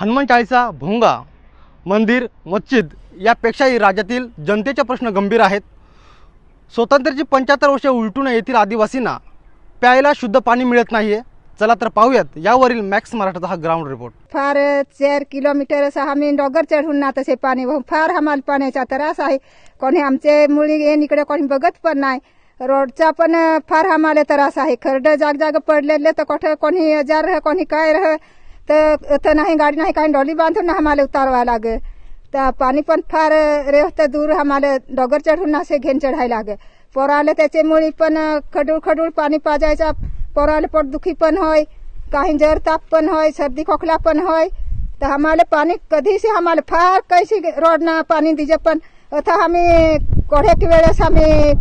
हनुमान चाळीसा भोंगा मंदिर मस्जिद यापेक्षाही राज्यातील जनतेचे प्रश्न गंभीर आहेत. स्वातंत्र्याची पंच्याहत्तर वर्षे उलटून येथील आदिवासींना प्यायला शुद्ध पाणी मिळत नाही आहे चला तर पाहूयात यावरील मॅक्स मराठाचा हा ग्राउंड रिपोर्ट फार चार किलोमीटर असं आम्ही डोंगर चढून ना तसे पाणी फार आम्हाला पाण्याचा त्रास आहे. कोणी आमचे मुली येईन इकडे कोणी बघत पण नाही. रोडचा पण फार आम्हाला त्रास आहे. खरड जाग जाग पडलेले तर कोठे कोणी हजार कोणी काय रह. तर इथं नाही गाडी नाही काही डोली बांधून आम्हाला उतारवा लागे। तर पाणी पण फार रेवत दूर आम्हाला डोगर चढून असे घेऊन चढायला लागे। पोराले त्याच्यामुळे पण खडूळ खडूळ पाणी पाजायचा पोराले पोटदुखी पण होय काही जर ताप पण होय सर्दी खोकला पण होय तर आम्हाला पाणी कधीच आम्हाला फार कैसी रोडना पाणी दिजे पण आता आम्ही कोढ्याक वेळेस आम्ही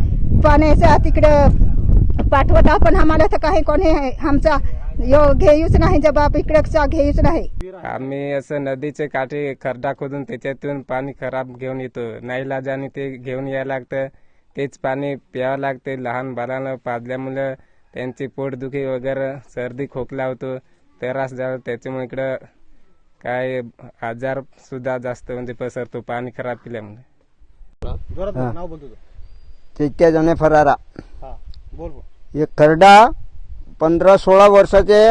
पाण्याचा तिकडं पाठवत पण आम्हाला तर काही कोणी आमचा यो घेऊच नाही जबाब इकडचा घेऊच नाही. आम्ही असं नदीचे काठी खड्डा खोदून त्याच्यातून पाणी खराब घेऊन येतो. नाही लाजाने ते घेऊन यायला लागतं. तेच पाणी प्यावं लागते. लहान बाळाला पाजल्यामुळं त्यांची पोटदुखी वगैरे सर्दी खोकला होतो. त्रास झाला. त्याच्यामुळे इकडं काय आजार सुद्धा जास्त म्हणजे पसरतो. पाणी खराब पिल्यामुळे. नाव बोलतो जणे फरारा. हा बोल. हे खरडा पंधरा सोळा वर्षाचे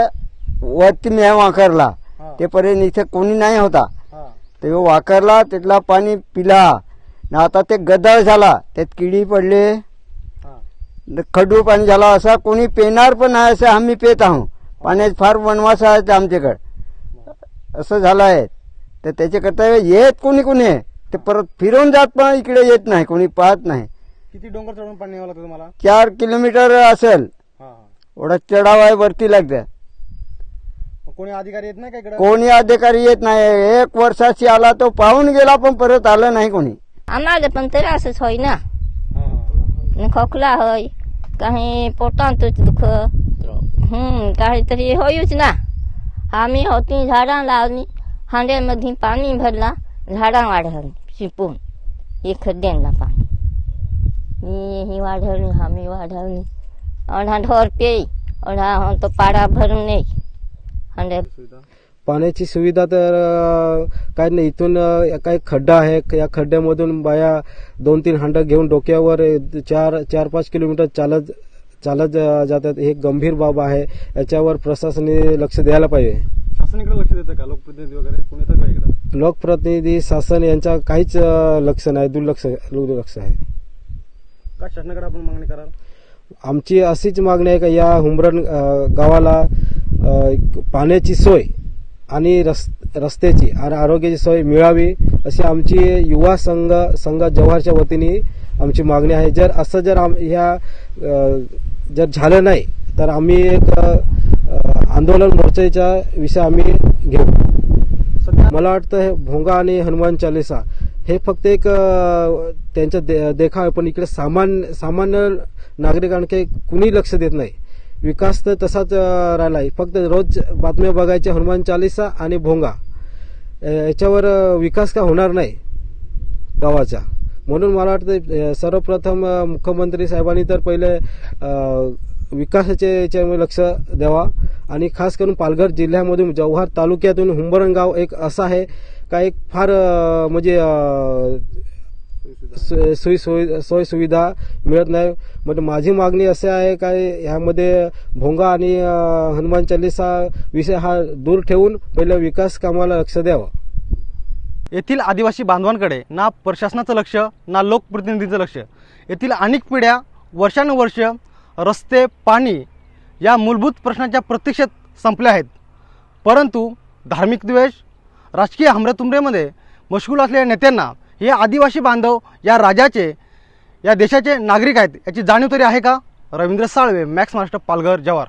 वरती मी वाकरला. हा. ते पर्यंत इथे कोणी नाही होता. ते वाकरला त्यातला पाणी पिला. न आता ते गदळ झाला. त्यात किडी पडले. खडू पाणी झाला असा कोणी पेणार पण नाही असं आम्ही पेत आहोत. पाण्यात फार वनवास आहे ते आमच्याकडे. असं झालं आहे तर त्याच्याकरता येत कोणी कोणी आहे. ते परत फिरून जात पण इकडे येत नाही. कोणी पाहत नाही. किती डोंगर चढून पाणी तुम्हाला? चार किलोमीटर असेल. एवढा चढाव आहे वरती लागते. मग कोणी अधिकारी येत नाही का इकडं? कोणी अधिकारी येत नाही. एक वर्षाची आला तो पाहून गेला पण परत आलं नाही कोणी. आम्हाला पण त्रासच होय ना. खोकला होय काही पोटांतच दुख. हम्म काहीतरी होईच ना. आम्ही होती झाडां लावली हांड्यामध्ये पाणी भरला झाडां वाढवली शिपून. हे खड्ड्यांना पाणी. मी ही वाढवली आम्ही वाढवली. ओढा ढोर पेई ओढा तो पाडा भरून नाही पाण्याची सुविधा तर काय नाही इथून काही खड्डा आहे या खड्ड्यामधून बाया दोन तीन हांडं घेऊन डोक्यावर चार चार पाच किलोमीटर चालत चालत जा- जातात हे गंभीर बाब आहे याच्यावर प्रशासनाने लक्ष द्यायला पाहिजे शासन इकडे लक्ष देतं का लोकप्रतिनिधी वगैरे कोणी येतं का इकडं लोकप्रतिनिधी शासन यांचा काहीच लक्ष नाही दुर्लक्ष दुर्लक्ष आहे का शासनाकडे आपण मागणी कराल आमची अशीच मागणी आहे का या हुंबरण गावाला पाण्याची सोय आणि रस् रस्त्याची आणि आरोग्याची सोय मिळावी अशी आमची युवा संघ संघ जव्हारच्या वतीने आमची मागणी आहे. जर असं जर आम ह्या जर झालं नाही तर आम्ही एक आंदोलन मोर्चाचा विषय आम्ही घेऊ. मला वाटतं हे भोंगा आणि हनुमान चालिसा हे फक्त एक त्यांचा दे- देखाव आहे पण इकडे सामान्य सामान्य नागरिकांकडे कुणी लक्ष देत नाही. विकास तर तसाच राहिला आहे फक्त रोज बातम्या बघायच्या हनुमान चालिसा आणि भोंगा. याच्यावर विकास का होणार नाही गावाचा? म्हणून मला वाटतं सर्वप्रथम मुख्यमंत्री साहेबांनी तर पहिले विकासाचे याच्यामुळे याच्यावर लक्ष द्यावा. आणि खास करून पालघर जिल्ह्यामधून जव्हार तालुक्यातून हुंबरण गाव एक असं आहे का एक फार म्हणजे सोयी सोयी सोय सुविधा मिळत नाही. म्हणजे माझी मागणी असे आहे का ह्यामध्ये भोंगा आणि हनुमान चालीसा विषय हा दूर ठेवून पहिले विकास कामाला लक्ष द्यावं. येथील आदिवासी बांधवांकडे ना प्रशासनाचं लक्ष ना लोकप्रतिनिधीचं लक्ष. येथील अनेक पिढ्या वर्षानुवर्ष रस्ते पाणी या मूलभूत प्रश्नाच्या प्रतीक्षेत संपल्या आहेत. परंतु धार्मिक द्वेष राजकीय हमरेतुमरेमध्ये मशगूल असलेल्या नेत्यांना हे आदिवासी बांधव या राजाचे या देशाचे नागरिक आहेत याची जाणीव तरी आहे का? रवींद्र साळवे मॅक्स महाराष्ट्र पालघर जवार